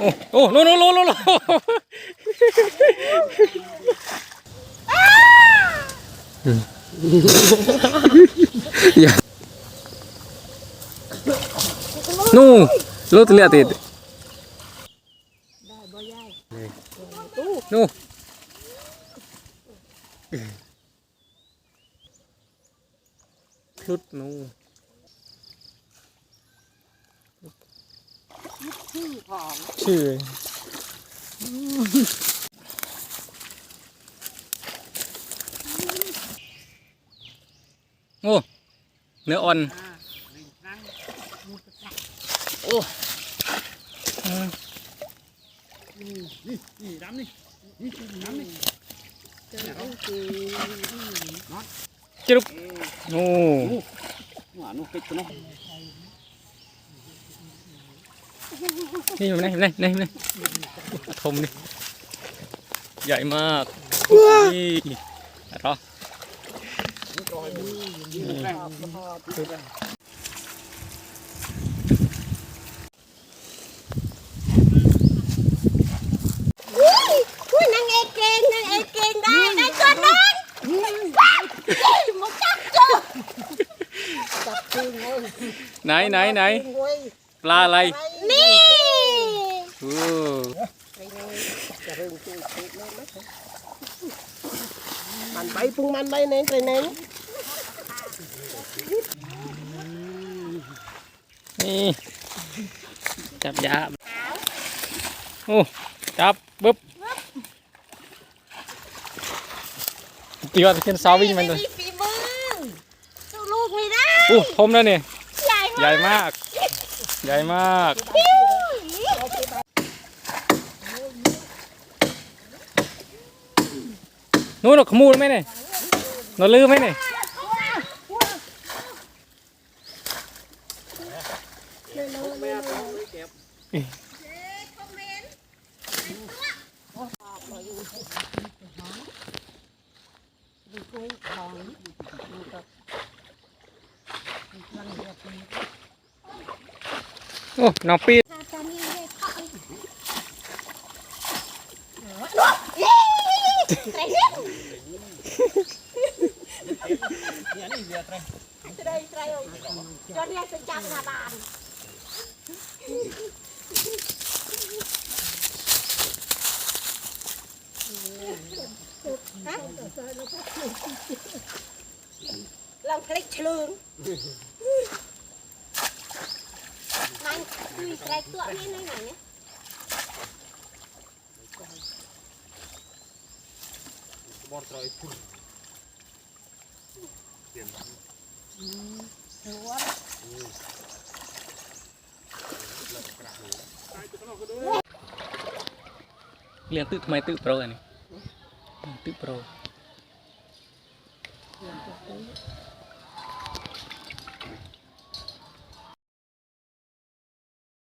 โอ้โอ้โน่นโน่นโน่นโน่นอย่านู่นรู้ตัวเลียติดนู่น ชุดนู่นชื่อโอ้เนื้ออ่อน โอ้อืมนี่ดำนี่นี่ดำนี่จุ๊บโอ้หวานนุ่มปิดกันเนาะ นี่มันนี่นี่นี่นี่ทมนี่ใหญ่มากนี่รอไหนไหนไหนปลา อะไรนี่โอ้มันไปปรุงมันไปเน้นไปเน้นนี่จับยาโอ้จับบึ๊บตีว่าจะขึ้นเสาวิ่งมันเลยมีฝีมือสู้ลูกไม่ได้โอ้ทมแล้วนี่ ใหญ่ใหมากญ่มาก ใหญ่มาก นู้นหรอกขมูลไหมเนี่ยเราลืมไหมเนี่ยโอ้น้อ ត្រីនេះនេះនេះវាត្រីត្រីត្រីអូចុះនេះទៅចាប់ថាបានឡើងក្រិចឆ្លឿងណាញ់ទួយត្រែកតក់នេះនៅណានេះ บ้านลองคลิกฉลืงนั่นคือไตรตัวนี้ไหนไหนเนี่ยบอลไตรพุ่งเรียนตึกทำไมตื้อโปรอันนี้ตื้อโปร